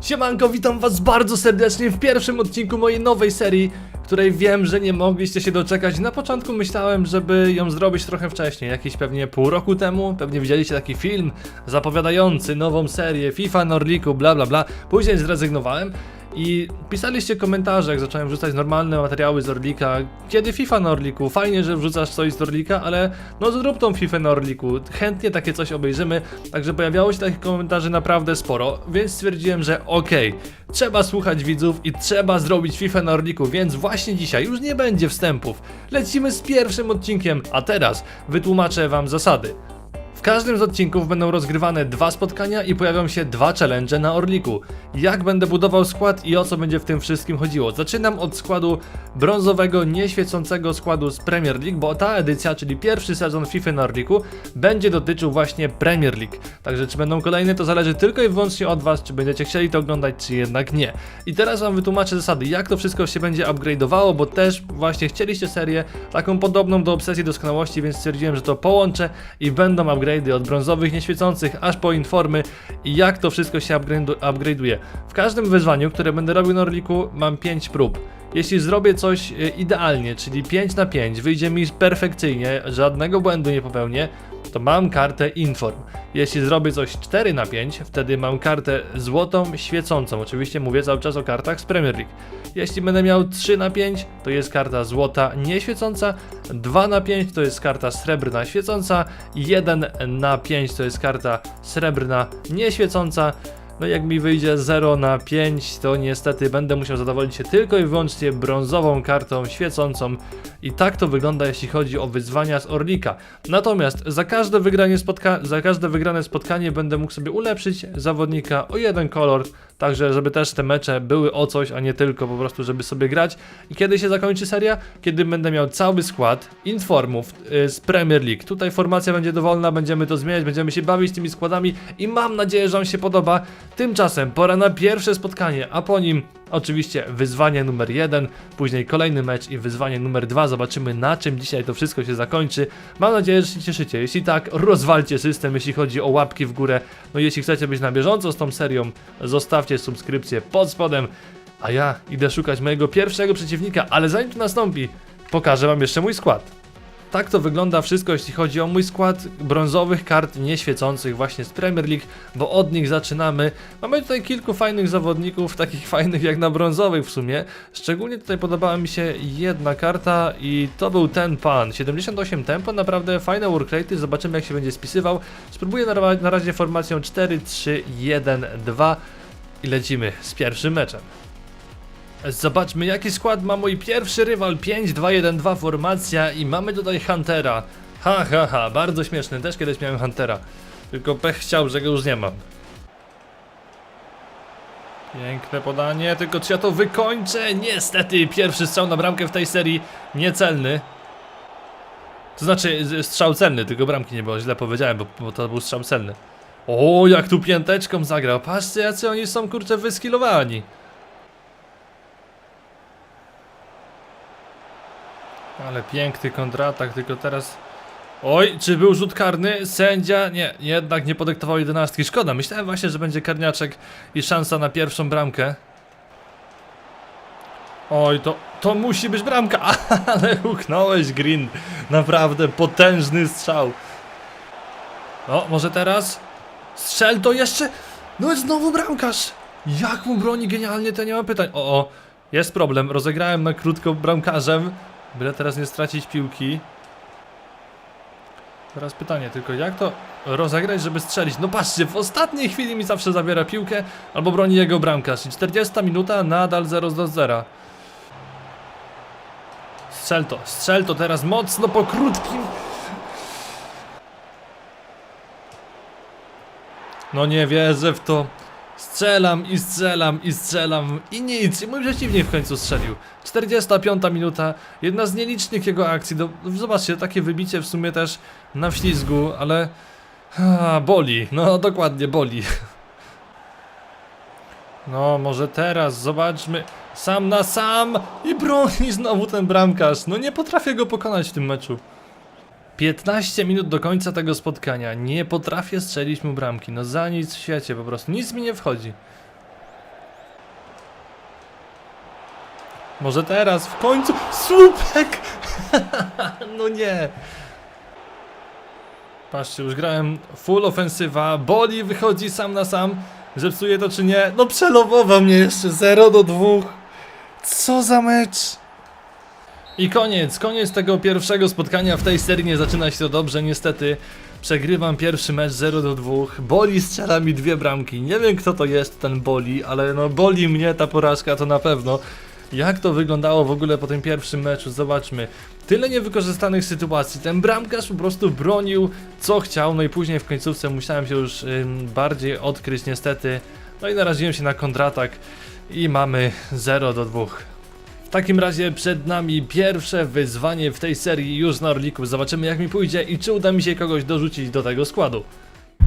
Siemanko, witam was bardzo serdecznie w pierwszym odcinku mojej nowej serii, której wiem, że nie mogliście się doczekać. Na początku myślałem, żeby ją zrobić trochę wcześniej, jakieś pewnie pół roku temu. Pewnie widzieliście taki film zapowiadający nową serię FIFA Norliku, bla bla bla. Później zrezygnowałem i pisaliście komentarze, jak zacząłem wrzucać normalne materiały z Orlika. Kiedy FIFA na Orliku? Fajnie, że wrzucasz coś z Orlika, ale no zrób tą FIFA na Orliku. Chętnie takie coś obejrzymy. Także pojawiało się takich komentarzy naprawdę sporo, więc stwierdziłem, że okej, trzeba słuchać widzów i trzeba zrobić FIFA na Orliku, więc właśnie dzisiaj już nie będzie wstępów. Lecimy z pierwszym odcinkiem, a teraz wytłumaczę wam zasady. Każdym z odcinków będą rozgrywane dwa spotkania i pojawią się dwa challenge na Orliku. Jak będę budował skład i o co będzie w tym wszystkim chodziło? Zaczynam od składu brązowego, nieświecącego składu z Premier League, bo ta edycja, czyli pierwszy sezon FIFA na Orliku, będzie dotyczył właśnie Premier League. Także czy będą kolejne, to zależy tylko i wyłącznie od Was, czy będziecie chcieli to oglądać, czy jednak nie. I teraz Wam wytłumaczę zasady, jak to wszystko się będzie upgrade'owało, bo też właśnie chcieliście serię taką podobną do obsesji doskonałości, więc stwierdziłem, że to połączę i będą upgrade'y od brązowych, nieświecących, aż po informy i jak to wszystko się upgrade- upgrade'uje. W każdym wyzwaniu, które będę robił na Orliku, mam 5 prób. Jeśli zrobię coś e, idealnie, czyli 5 na 5, wyjdzie mi perfekcyjnie, żadnego błędu nie popełnię, to mam kartę Inform. Jeśli zrobię coś 4 na 5, wtedy mam kartę złotą, świecącą. Oczywiście mówię cały czas o kartach z Premier League. Jeśli będę miał 3 na 5, to jest karta złota nieświecąca, 2 na 5 to jest karta srebrna świecąca, 1 na 5 to jest karta srebrna nieświecąca. No jak mi wyjdzie 0 na 5, to niestety będę musiał zadowolić się tylko i wyłącznie brązową kartą świecącą. I tak to wygląda jeśli chodzi o wyzwania z Orlika. Natomiast za każde, wygranie spotka za każde wygrane spotkanie będę mógł sobie ulepszyć zawodnika o jeden kolor, także żeby też te mecze były o coś, a nie tylko po prostu żeby sobie grać. I kiedy się zakończy seria? Kiedy będę miał cały skład informów y, z Premier League. Tutaj formacja będzie dowolna, będziemy to zmieniać, będziemy się bawić tymi składami i mam nadzieję, że Wam się podoba. Tymczasem pora na pierwsze spotkanie, a po nim oczywiście wyzwanie numer jeden, później kolejny mecz i wyzwanie numer dwa. Zobaczymy na czym dzisiaj to wszystko się zakończy. Mam nadzieję, że się cieszycie. Jeśli tak, rozwalcie system, jeśli chodzi o łapki w górę. No jeśli chcecie być na bieżąco z tą serią, zostawcie subskrypcję pod spodem. A ja idę szukać mojego pierwszego przeciwnika, ale zanim to nastąpi, pokażę wam jeszcze mój skład. Tak to wygląda wszystko, jeśli chodzi o mój skład brązowych kart nieświecących właśnie z Premier League, bo od nich zaczynamy. Mamy tutaj kilku fajnych zawodników, takich fajnych jak na brązowych w sumie. Szczególnie tutaj podobała mi się jedna karta i to był ten pan. 78 tempo, naprawdę fajne workrate, zobaczymy jak się będzie spisywał. Spróbuję na, ra- na razie formacją 4, 3, 1, 2 i lecimy z pierwszym meczem. Zobaczmy jaki skład ma mój pierwszy rywal 5-2-1-2 formacja i mamy tutaj Huntera. Ha ha ha, bardzo śmieszny, też kiedyś miałem Huntera. Tylko pech chciał, że go już nie mam. Piękne podanie, tylko czy ja to wykończę? Niestety, pierwszy strzał na bramkę w tej serii niecelny. To znaczy strzał celny, tylko bramki nie było, źle powiedziałem, bo, bo to był strzał celny. O, jak tu pięteczką zagrał, patrzcie jacy oni są kurczę wyskilowani. Ale piękny kontratak, tylko teraz... Oj, czy był rzut karny? Sędzia? Nie, jednak nie podyktował jedenastki. Szkoda, myślałem właśnie, że będzie karniaczek i szansa na pierwszą bramkę. Oj, to, to musi być bramka, ale huknąłeś Green. Naprawdę potężny strzał. O, może teraz? Strzel to jeszcze! No jest znowu bramkarz! Jak mu broni genialnie, to nie mam pytań. O, o, jest problem. Rozegrałem na krótko bramkarzem. Byle teraz nie stracić piłki. Teraz pytanie tylko, jak to rozegrać, żeby strzelić? No patrzcie, w ostatniej chwili mi zawsze zabiera piłkę albo broni jego bramkarz. I 40 minuta, nadal 0 do 0. Strzel to, strzel to teraz mocno po krótkim. No nie wierzę w to. Strzelam i strzelam i strzelam i nic. I mój przeciwnik w końcu strzelił. 45 minuta. Jedna z nielicznych jego akcji. Do, zobaczcie, takie wybicie w sumie też na wślizgu, ale... A, boli. No dokładnie, boli. No, może teraz, zobaczmy. Sam na sam i broni znowu ten bramkarz. No nie potrafię go pokonać w tym meczu. 15 minut do końca tego spotkania. Nie potrafię strzelić mu bramki. No za nic w świecie po prostu. Nic mi nie wchodzi. Może teraz w końcu. Słupek! no nie. Patrzcie, już grałem full ofensywa. Boli wychodzi sam na sam. Zepsuje to czy nie? No przelowował mnie jeszcze 0 do 2. Co za mecz! I koniec, koniec tego pierwszego spotkania w tej serii. Nie zaczyna się to dobrze, niestety. Przegrywam pierwszy mecz 0 do 2. Boli strzela mi dwie bramki. Nie wiem kto to jest ten Boli, ale no boli mnie ta porażka to na pewno. Jak to wyglądało w ogóle po tym pierwszym meczu? Zobaczmy. Tyle niewykorzystanych sytuacji. Ten bramkarz po prostu bronił co chciał, no i później w końcówce musiałem się już bardziej odkryć niestety. No i naraziłem się na kontratak i mamy 0 do 2. Takim razie przed nami pierwsze wyzwanie w tej serii już na Orliku. Zobaczymy jak mi pójdzie i czy uda mi się kogoś dorzucić do tego składu.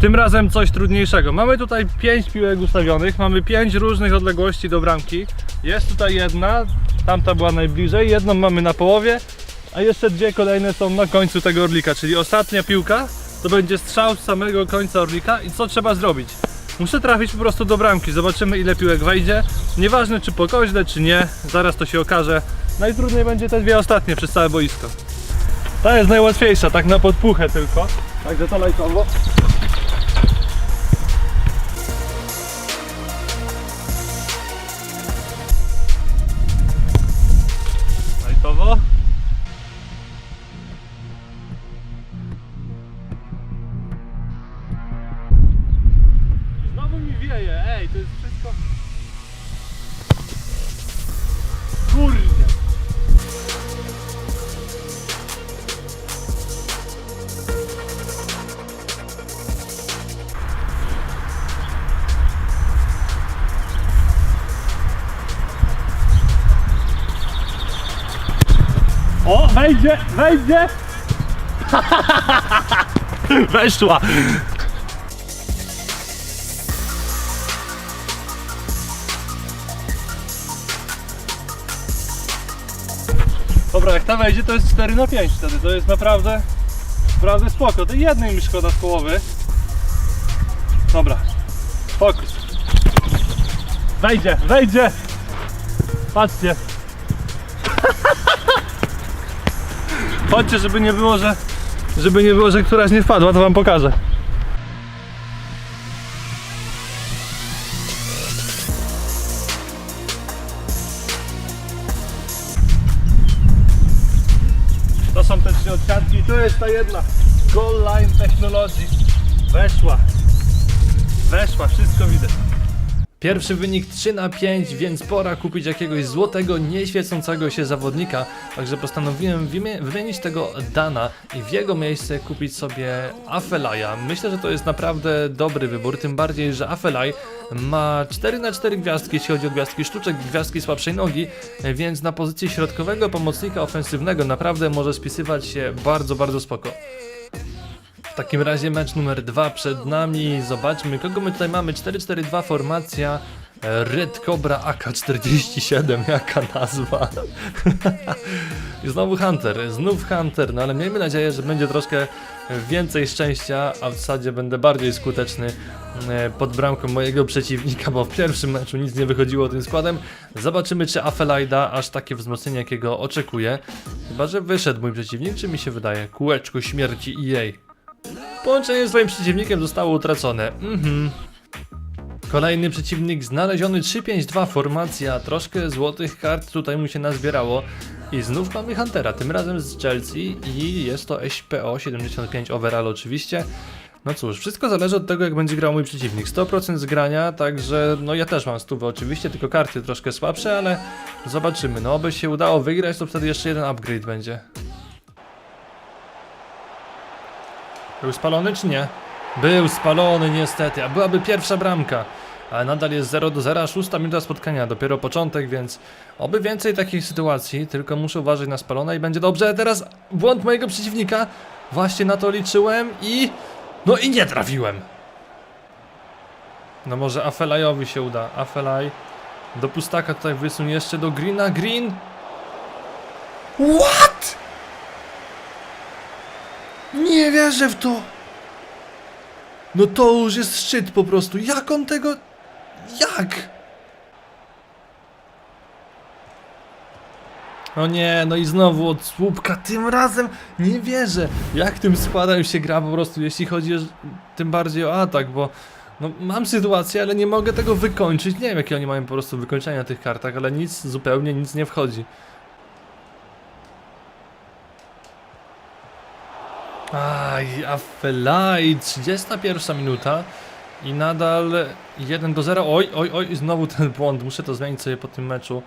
Tym razem coś trudniejszego. Mamy tutaj 5 piłek ustawionych, mamy 5 różnych odległości do bramki. Jest tutaj jedna, tamta była najbliżej, jedną mamy na połowie, a jeszcze dwie kolejne są na końcu tego Orlika, czyli ostatnia piłka to będzie strzał z samego końca Orlika i co trzeba zrobić? Muszę trafić po prostu do bramki, zobaczymy ile piłek wejdzie. Nieważne czy po koźle, czy nie, zaraz to się okaże. Najtrudniej będzie te dwie ostatnie przez całe boisko. Ta jest najłatwiejsza, tak na podpuchę tylko. Także to lajkowo. Wejdzie, wejdzie! Weszła! Dobra, jak ta wejdzie to jest 4 na 5 wtedy, to jest naprawdę, naprawdę spoko. To jednej mi szkoda z połowy. Dobra, fokus. Wejdzie, wejdzie! Patrzcie. Chodźcie, żeby nie było, że żeby nie było, że któraś nie wpadła, to wam pokażę. To są te trzy odsiadki i to jest ta jedna Goal Line Technology. Weszła. Weszła, wszystko widać. Pierwszy wynik 3 na 5, więc pora kupić jakiegoś złotego, nieświecącego się zawodnika. Także postanowiłem wymie- wymienić tego Dana i w jego miejsce kupić sobie Afelaja. Myślę, że to jest naprawdę dobry wybór, tym bardziej, że Afelaj ma 4 na 4 gwiazdki, jeśli chodzi o gwiazdki sztuczek, gwiazdki słabszej nogi, więc na pozycji środkowego pomocnika ofensywnego naprawdę może spisywać się bardzo, bardzo spoko. W takim razie mecz numer dwa przed nami. Zobaczmy, kogo my tutaj mamy. 4-4-2 formacja. e, Red Cobra AK-47, jaka nazwa. I znowu Hunter, znów Hunter, no ale miejmy nadzieję, że będzie troszkę więcej szczęścia, a w zasadzie będę bardziej skuteczny e, pod bramką mojego przeciwnika, bo w pierwszym meczu nic nie wychodziło tym składem. Zobaczymy, czy Afelaj da aż takie wzmocnienie, jakiego oczekuję. Chyba, że wyszedł mój przeciwnik, czy mi się wydaje? Kółeczko śmierci EA. Połączenie z swoim przeciwnikiem zostało utracone. Mhm. Kolejny przeciwnik znaleziony 3-5-2 formacja, troszkę złotych kart tutaj mu się nazbierało. I znów mamy Huntera, tym razem z Chelsea i jest to SPO 75 overall oczywiście. No cóż, wszystko zależy od tego jak będzie grał mój przeciwnik. 100% zgrania, także no ja też mam stówę oczywiście, tylko karty troszkę słabsze, ale zobaczymy. No oby się udało wygrać, to wtedy jeszcze jeden upgrade będzie. Był spalony czy nie? Był spalony niestety, a byłaby pierwsza bramka. Ale nadal jest 0 do 0, szósta minuta spotkania, dopiero początek, więc oby więcej takich sytuacji, tylko muszę uważać na spalone i będzie dobrze. Teraz błąd mojego przeciwnika, właśnie na to liczyłem i... No i nie trafiłem. No może Afelajowi się uda, Afelaj do pustaka tutaj wysunie jeszcze do Greena, Green... What? Nie wierzę w to. No to już jest szczyt po prostu. Jak on tego. Jak? O nie, no i znowu od słupka, tym razem nie wierzę. Jak tym składem się gra po prostu, jeśli chodzi o, tym bardziej o atak, bo no, mam sytuację, ale nie mogę tego wykończyć. Nie wiem, jakie oni mają po prostu wykończenia na tych kartach, ale nic, zupełnie nic nie wchodzi. Aj, Afelaj, 31 minuta i nadal 1 do 0. Oj, oj, oj, znowu ten błąd. Muszę to zmienić sobie po tym meczu.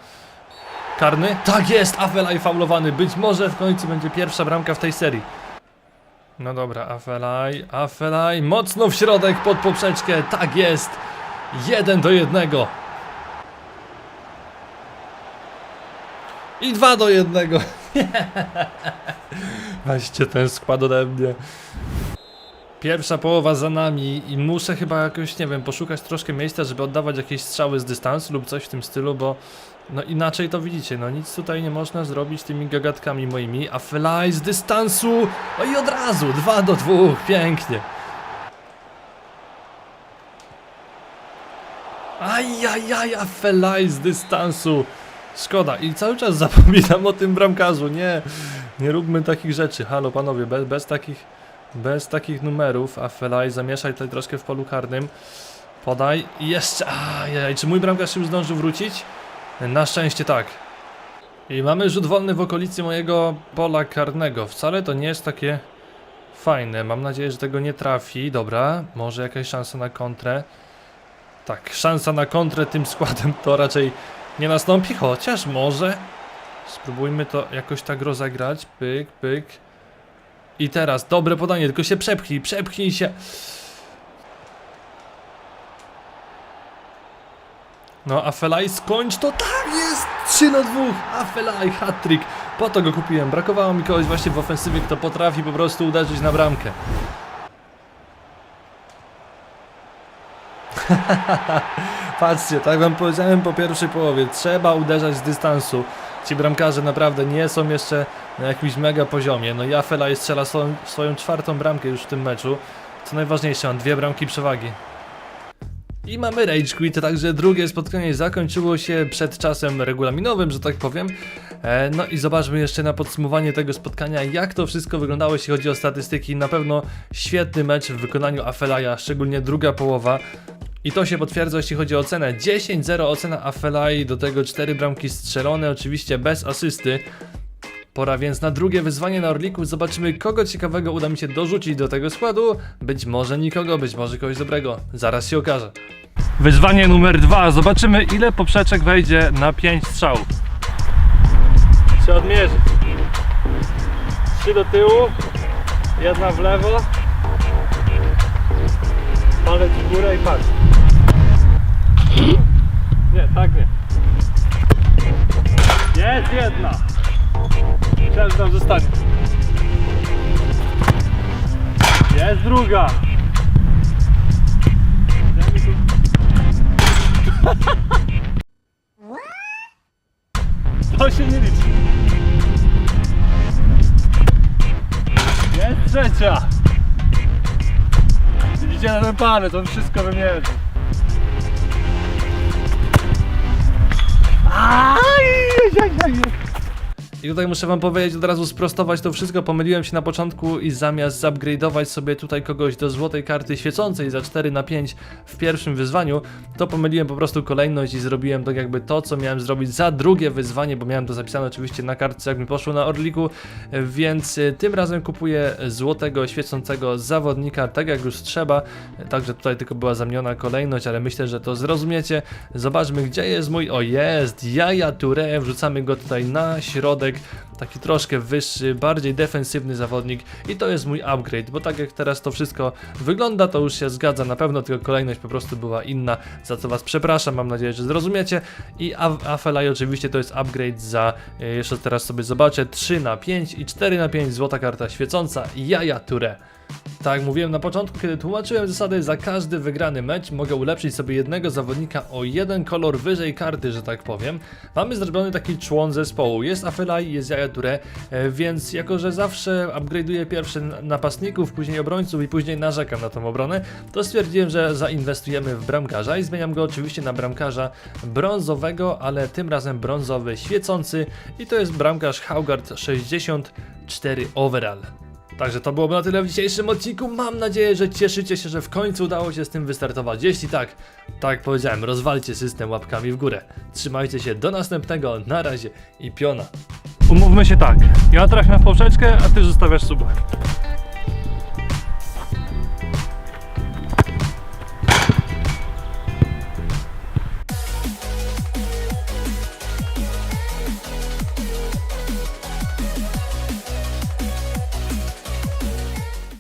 Karny? Tak jest, Afelaj faulowany. Być może w końcu będzie pierwsza bramka w tej serii. No dobra, Afelaj, Afelaj, mocno w środek pod poprzeczkę. Tak jest. 1 do 1. I 2 do 1. Weźcie ten skład ode mnie. Pierwsza połowa za nami i muszę chyba jakoś, nie wiem, poszukać troszkę miejsca, żeby oddawać jakieś strzały z dystansu lub coś w tym stylu, bo no inaczej to widzicie, no nic tutaj nie można zrobić tymi gagatkami moimi, a fly z dystansu, no i od razu, 2 do 2, pięknie. Ajajaj, a fly z dystansu. Szkoda. I cały czas zapominam o tym bramkarzu, nie, nie róbmy takich rzeczy, halo panowie, bez, bez takich, bez takich numerów, a Felaj zamieszaj tutaj troszkę w polu karnym, podaj i jeszcze, ajajaj, czy mój bramkarz już zdążył wrócić? Na szczęście tak. I mamy rzut wolny w okolicy mojego pola karnego, wcale to nie jest takie fajne, mam nadzieję, że tego nie trafi, dobra, może jakaś szansa na kontrę, tak, szansa na kontrę tym składem to raczej nie nastąpi, chociaż może. Spróbujmy to jakoś tak rozegrać. Pyk, pyk. I teraz, dobre podanie, tylko się przepchnij, przepchnij się. No, Afelaj, skończ to, tak jest! 3 na 2, Afelaj, hat-trick. Po to go kupiłem, brakowało mi kogoś właśnie w ofensywie, kto potrafi po prostu uderzyć na bramkę. Patrzcie, tak wam powiedziałem po pierwszej połowie, trzeba uderzać z dystansu. Ci bramkarze naprawdę nie są jeszcze na jakimś mega poziomie. No i Afela strzela swoją, swoją czwartą bramkę już w tym meczu. Co najważniejsze, on dwie bramki przewagi. I mamy Rage Quit, także drugie spotkanie zakończyło się przed czasem regulaminowym, że tak powiem. E, no i zobaczmy jeszcze na podsumowanie tego spotkania, jak to wszystko wyglądało, jeśli chodzi o statystyki. Na pewno świetny mecz w wykonaniu Afelaja, szczególnie druga połowa. I to się potwierdza, jeśli chodzi o ocenę. 10-0 ocena Afelai, do tego 4 bramki strzelone, oczywiście bez asysty. Pora więc na drugie wyzwanie na Orliku. Zobaczymy, kogo ciekawego uda mi się dorzucić do tego składu. Być może nikogo, być może kogoś dobrego. Zaraz się okaże. Wyzwanie numer dwa. Zobaczymy, ile poprzeczek wejdzie na 5 strzałów. Się odmierzy. Trzy do tyłu, jedna w lewo. Palec w górę i patrz. Druga. To się nie liczy. Jest trzecia. Widzicie na ten palec, on wszystko wymierzy. I tutaj muszę wam powiedzieć, od razu sprostować to wszystko, pomyliłem się na początku i zamiast zupgrade'ować sobie tutaj kogoś do złotej karty świecącej za 4 na 5 w pierwszym wyzwaniu, to pomyliłem po prostu kolejność i zrobiłem tak jakby to, co miałem zrobić za drugie wyzwanie, bo miałem to zapisane oczywiście na kartce, jak mi poszło na Orliku, więc y, tym razem kupuję złotego świecącego zawodnika, tak jak już trzeba, także tutaj tylko była zamieniona kolejność, ale myślę, że to zrozumiecie. Zobaczmy, gdzie jest mój, o jest, Jaja Touré, wrzucamy go tutaj na środek, taki troszkę wyższy, bardziej defensywny zawodnik i to jest mój upgrade, bo tak jak teraz to wszystko wygląda, to już się zgadza, na pewno tylko kolejność po prostu była inna, za co was przepraszam, mam nadzieję, że zrozumiecie i A- Afelai oczywiście to jest upgrade za, e, jeszcze teraz sobie zobaczę, 3 na 5 i 4 na 5 złota karta świecąca, Jaja Touré. Tak, jak mówiłem na początku, kiedy tłumaczyłem zasady, za każdy wygrany mecz mogę ulepszyć sobie jednego zawodnika o jeden kolor wyżej karty, że tak powiem. Mamy zrobiony taki człon zespołu. Jest Afelai, jest Jaja klawiaturę, e, więc jako, że zawsze upgrade'uję pierwszy napastników, później obrońców i później narzekam na tą obronę, to stwierdziłem, że zainwestujemy w bramkarza i zmieniam go oczywiście na bramkarza brązowego, ale tym razem brązowy świecący i to jest bramkarz Haugard 64 overall. Także to byłoby na tyle w dzisiejszym odcinku. Mam nadzieję, że cieszycie się, że w końcu udało się z tym wystartować. Jeśli tak, tak jak powiedziałem, rozwalcie system łapkami w górę. Trzymajcie się, do następnego, na razie i piona. Umówmy się tak, ja trafiam w poprzeczkę, a ty zostawiasz suba.